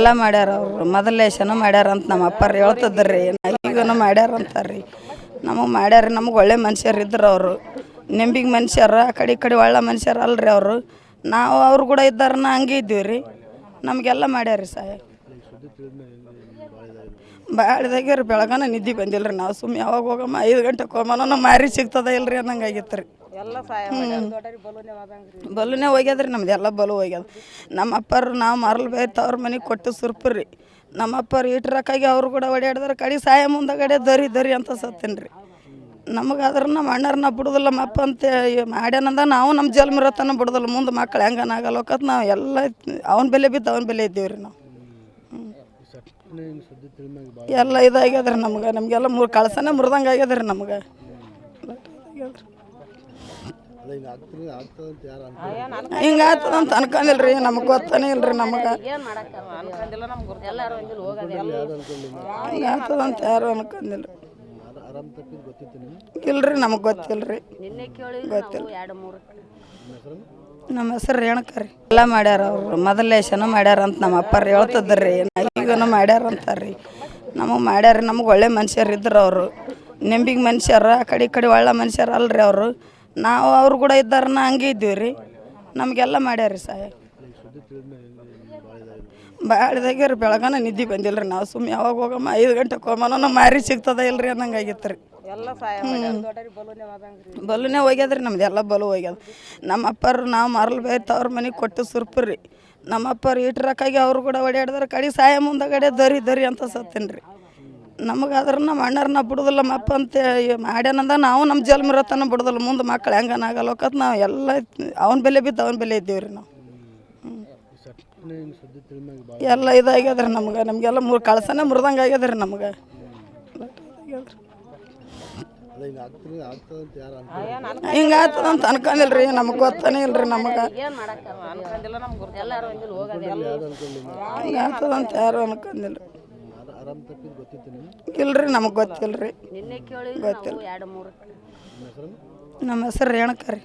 ಎಲ್ಲ ಮಾಡ್ಯಾರ ಅವರು. ಮೊದಲೇಶನ ಮಾಡ್ಯಾರ ಅಂತ ನಮ್ಮ ಅಪ್ಪಾರ ಹೇಳ್ತಿದ್ರಿ ಈಗನು ಮಾಡ್ಯಾರ ಅಂತಾರ್ರಿ ನಮಗೆ ಮಾಡ್ಯಾರ ನಮ್ಗೆ ಒಳ್ಳೆ ಮನುಷ್ಯರು ಇದ್ರು ಅವರು. ನೆಂಬಿಗೆ ಮನುಷ್ಯರ, ಆ ಕಡೆ ಈ ಕಡೆ ಒಳ್ಳೆ ಮನುಷ್ಯರ ಅಲ್ರಿ ಅವರು. ನಾವು ಅವ್ರು ಕೂಡ ಇದ್ದಾರನ್ನ ಹಂಗೆ ಇದ್ದೀವಿ ರೀ ನಮಗೆಲ್ಲ ಮಾಡ್ಯಾರ ಸಹಾಯ. ಭಾಳದಾಗೆ ಇದಾಗ್ಯಾರ ಬೆಳಗಾನ ನಿದ್ದೆ ಬಂದಿಲ್ಲ ರೀ ನಾವು ಸುಮ್ಮನೆ ಯಾವಾಗ ಹೋಗಮ್ಮ ಐದು ಗಂಟೆ ಕೋಮನ ಮಾರಿ ಸಿಗ್ತದ ಇಲ್ರಿ ಅನ್ನಂಗೆ ಆಗಿತ್ತು ರೀ. ಬಲೂನೇ ಹೋಗ್ಯದ್ರಿ ನಮ್ದು ಎಲ್ಲ ಬಲು ಹೋಗ್ಯದ. ನಮ್ಮ ಅಪ್ಪರು ನಾವು ಮರಲ್ ಬೇಯ್ತು ಅವ್ರ ಮನೆಗೆ ಕೊಟ್ಟು ಸುರ್ಪು ರೀ. ನಮ್ಮ ಅಪ್ಪರು ಇಟ್ರಕ್ಕಾಗಿ ಅವ್ರು ಕೂಡ ಓಡಾಡಿದ್ರೆ ಕಡೆ ಸಾಯ ಮುಂದಗಡೆ ದರಿ ದರಿ ಅಂತ ಸತ್ತೇನೆ ರೀ. ನಮಗೆ ಅದ್ರ ನಮ್ಮ ಅಣ್ಣರನ್ನ ಬಿಡುದಿಲ್ಲ ನಮ್ಮ ಅಪ್ಪ ಅಂತ ಮಾಡ್ಯಾನಂದ ನಾವು ನಮ್ಮ ಜಲ್ಮಿರತನ ಬಿಡುದಿಲ್ಲ. ಮುಂದೆ ಮಕ್ಳು ಹೆಂಗನಾಗಲ್ಲ ಹೋಗತ್ ನಾವು ಎಲ್ಲ ಅವನ ಬೆಲೆ ಬಿದ್ದು ಅವನ ಬೆಲೆ ಇದ್ದೀವಿ ರೀ ನಾವು. ಎಲ್ಲ ಇದಾಗ್ಯದ್ರಿ ನಮ್ಗೆ. ನಮಗೆಲ್ಲ ಮೂರು ಕಳ್ಸನೇ ಮುರಿದಂಗೆ ಆಗ್ಯದ್ರಿ ನಮ್ಗೆ. ಹಿಂಗೆ ಆಗ್ತದಂತ ಅನ್ಕೊಂಡಿಲ್ರಿ. ರೀ ನಮಗೆ ಗೊತ್ತಾನೆ ಇಲ್ರಿ ನಮಗೆ. ಹಿಂಗೆ ಆಗ್ತದಂತ ಯಾರು ಅನ್ಕೊಂಡಿಲ್ಲ. ಇಲ್ರಿ ನಮಗೆ ಗೊತ್ತಿಲ್ಲ ರೀ ಗೊತ್ತಿಲ್ಲ. ನಮ್ಮ ಹೆಸರು ರೇಣುಕ ರೀ. ಎಲ್ಲ ಮಾಡ್ಯಾರ ಅವರು. ಮೊದಲೇಶನ ಮಾಡ್ಯಾರ ಅಂತ ನಮ್ಮ ಅಪ್ಪ ಹೇಳ್ತಿದ್ರಿ ಈಗನು ಮಾಡ್ಯಾರ ಅಂತಾರ್ರಿ ನಮಗೆ ಮಾಡ್ಯಾರ ನಮ್ಗೆ ಒಳ್ಳೆ ಮನುಷ್ಯರು ಇದ್ರು ಅವರು. ನೆಂಬಿಗೆ ಮನುಷ್ಯರ, ಆ ಕಡೆ ಈ ಕಡೆ ಒಳ್ಳೆ ಮನುಷ್ಯರು ಅಲ್ರಿ ಅವರು. ನಾವು ಅವ್ರು ಕೂಡ ಇದ್ದಾರನ್ನ ಹಂಗೆ ಇದ್ದೀವಿ ರೀ. ನಮಗೆಲ್ಲ ಮಾಡ್ಯಾರ ಸಾಯ ಭಾಳದಾಗೆ ರೀ ಬೆಳಗಾನ ನಿದ್ದೆ ಬಂದಿಲ್ಲ ರೀ ನಾವು ಸುಮ್ಮನೆ ಯಾವಾಗ ಹೋಗಮ್ಮ? ಐದು ಗಂಟೆಗೆ ಹೋಗಮ್ಮ ಮಾರಿ ಸಿಗ್ತದ ಇಲ್ರಿ ಅನ್ನಂಗೆ ಆಗಿತ್ತು ರೀ. ಬಲುನೇ ಹೋಗ್ಯದ್ರಿ ನಮ್ದು ಎಲ್ಲ ಬಲು ಹೋಗ್ಯದ ನಮ್ಮ ಅಪ್ಪರು ನಾವು ಮರಲ್ ಬೇಯ್ತು ಅವ್ರ ಮನೆಗೆ ಕೊಟ್ಟು ಸುರ್ಪು ರೀ ನಮ್ಮ ಅಪ್ಪರು ಇಟ್ರಕ್ಕಾಗಿ ಅವ್ರು ಕೂಡ ಓಡಾಡಿದ್ರೆ ಕಡೆ ಸಾಯ ಮುಂದಗಡೆ ದರಿ ದರಿ ಅಂತ ಸತ್ತೇನೆ ರೀ ನಮಗೆ ಅದ್ರ ನಮ್ಮ ಅಣ್ಣರನ್ನ ಬಿಡುದಿಲ್ಲ ನಮ್ಮ ಅಪ್ಪ ಅಂತ ಮಾಡ್ಯಾನಂದ ನಾವು ನಮ್ಮ ಜಲ್ಮಿರತ್ತನ ಬಿಡುದಿಲ್ಲ. ಮುಂದೆ ಮಕ್ಕಳು ಹೆಂಗನಾಗಲ್ಲ ಹೋಗತ್ ನಾವು ಎಲ್ಲ ಅವನ ಬೆಲೆ ಬಿದ್ದು ಅವನ ಬೆಲೆ ಇದ್ದೀವಿ ರೀ ನಾವು ಎಲ್ಲ ಇದಾಗ್ಯದ್ರಿ ನಮ್ಗೆ, ನಮಗೆಲ್ಲ ಮೂರು ಕಳಸನೇ ಮುರಿದಂಗೆ ಆಗ್ಯದ್ರಿ ನಮ್ಗೆ. ಹಿಂಗೆ ಅಂತ ಅನ್ಕೊಂಡಿಲ್ರಿ ರೀ ನಮಗೆ ಗೊತ್ತಾನೆ ಇಲ್ರಿ ನಮಗೆ. ಹಿಂಗೆ ಆಗ್ತದಂತ ಯಾರು ಅನ್ಕೊಂಡಿಲ್ರಿ ಇಲ್ರಿ ನಮಗೆ ಗೊತ್ತಿಲ್ರಿ. ರೀ ಗೊತ್ತಿಲ್ಲ. ನಮ್ಮ ಹೆಸರು ರೇಣುಕ ರೀ.